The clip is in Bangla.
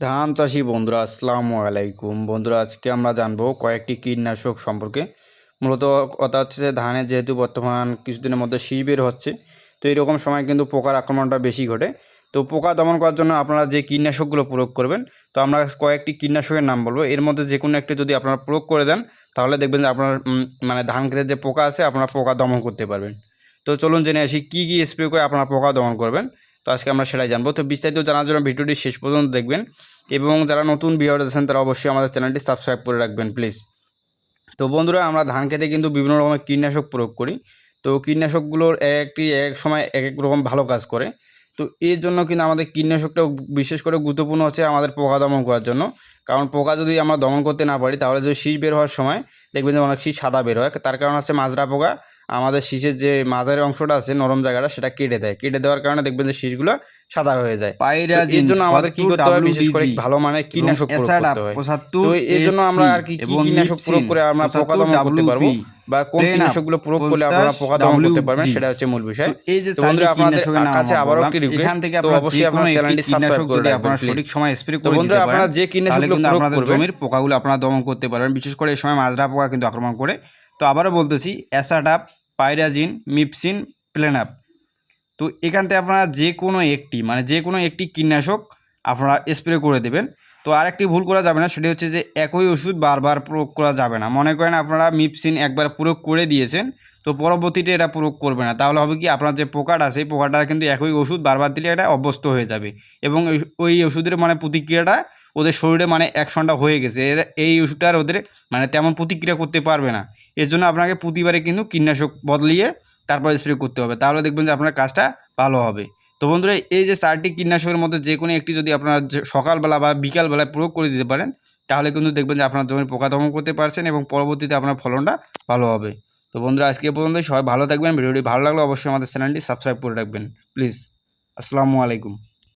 ধান চাষি বন্ধুরা, আসসালামু আলাইকুম। বন্ধুরা, আজকে আমরা জানব কয়েকটি কীটনাশক সম্পর্কে। মূলত কথা হচ্ছে যে ধানের যেহেতু বর্তমান কিছুদিনের মধ্যে শীষ বের হচ্ছে, তো এরকম সময় কিন্তু পোকার আক্রমণটা বেশি ঘটে। তো পোকা দমন করার জন্য আপনারা যে কীটনাশকগুলো প্রয়োগ করবেন, তো আমরা কয়েকটি কীটনাশকের নাম বলব। এর মধ্যে যে কোনো একটি যদি আপনারা প্রয়োগ করে দেন, তাহলে দেখবেন যে আপনার মানে ধান খেতের যে পোকা আছে, আপনারা পোকা দমন করতে পারবেন। তো চলুন জেনে আসি, কী কী স্প্রে করে আপনারা পোকা দমন করবেন। তো আজকে আমরা সেটাই জানব। তো বিস্তারিত জানার জন্য ভিডিওটি শেষ পর্যন্ত দেখবেন এবং যারা নতুন ভিউয়ার আছেন, তারা অবশ্যই আমাদের চ্যানেলটি সাবস্ক্রাইব করে রাখবেন, প্লিজ। তো বন্ধুরা, আমরা ধান খেতে কিন্তু বিভিন্ন রকমের কীটনাশক প্রয়োগ করি। তো কীটনাশকগুলোর এক একটি এক সময় এক এক রকম ভালো কাজ করে। তো এর জন্য কিন্তু আমাদের কীটনাশকটা বিশেষ করে গুরুত্বপূর্ণ হচ্ছে আমাদের পোকা দমন করার জন্য। কারণ পোকা যদি আমরা দমন করতে না পারি, তাহলে যদি শীষ বের হওয়ার সময় দেখবেন যে অনেক শীষ সাদা বের হয়। তার কারণ হচ্ছে মাজরা পোকা আমাদের শীষের যে মাঝের অংশটা আছে নরম জায়গাটা সেটা কেটে দেয়। কেটে দেওয়ার কারণে দেখবেন যে শীষগুলো সাদা হয়ে যায়। পায়রা এর জন্য আমাদের কি করতে হবে বিশেষ করে ভালো মানের কীটনাশক প্রয়োগ করতে হয়। তো এর জন্য আমরা আর কি কীটনাশক প্রয়োগ করে আমরা পোকা দমন করতে পারব? বা কোন কীটনাশকগুলো প্রয়োগ করলে আপনারা পোকা দমন করতে পারবেন? সেটা হচ্ছে মূল বিষয়। এই যে বন্ধুরা আপনাদের কাছে আবারও একটি এখান রিকোয়েস্ট থেকে তো আপনারা অবশ্যই আপনারা চ্যানেলটি সাবস্ক্রাইব করে আপনারা সঠিক সময় স্প্রে করে বন্ধুরা আপনারা যে কীটনাশকগুলো প্রয়োগ করবেন জমির পোকাগুলো আপনারা দমন করতে পারবেন বিশেষ করে এই সময় মাজরা পোকা কিন্তু আক্রমণ করে। তো আবারও বলতেছি অ্যাসাডাপ পাইরাজিন, মিপসিন, প্লেনাপ। তো এখানতে আপনারা যে কোনো একটি মানে যে কোনো একটি কীটনাশক আপনারা স্প্রে করে দেবেন। তো আরেকটি ভুল করা যাবে না, সেটি হচ্ছে যে একই ওষুধ বারবার প্রয়োগ করা যাবে না। মনে করেন আপনারা মিপসিন একবার প্রয়োগ করে দিয়েছেন, তো পরবর্তীতে এটা প্রয়োগ করবে না। তাহলে হবে কি, আপনার যে পোকাটা এই পোকাটা কিন্তু একই ওষুধ বারবার দিলে এটা অভ্যস্ত হয়ে যাবে। এবং ওই- ওষুধের মানে প্রতিক্রিয়াটা ওদের শরীরে মানে অ্যাকশনটা হয়ে গেছে। এই ওষুধটা ওদের মানে তেমন প্রতিক্রিয়া করতে পারবে না। এর জন্য আপনাকে প্রতিবারে কিন্তু কীটনাশক বদলিয়ে তারপর স্প্রে করতে হবে। তাহলে দেখবেন যে আপনার কাজটা ভালো হবে। তো বন্ধুরা, এই যে চারটি কীটনাশকের মধ্যে যে কোনো একটি যদি আপনারা সকালবেলা বা বিকালবেলায় প্রয়োগ করে দিতে পারেন, তাহলে কিন্তু দেখবেন যে আপনার জমির পোকা দমন করতে পারছেন এবং পরবর্তীতে আপনার ফলনটা ভালো হবে। তো বন্ধুরা, আজকে পর্যন্ত সবাই ভালো থাকবেন। ভিডিওটি ভালো লাগলে অবশ্যই আমাদের চ্যানেলটি সাবস্ক্রাইব করে রাখবেন। প্লিজ, আসসালামু আলাইকুম।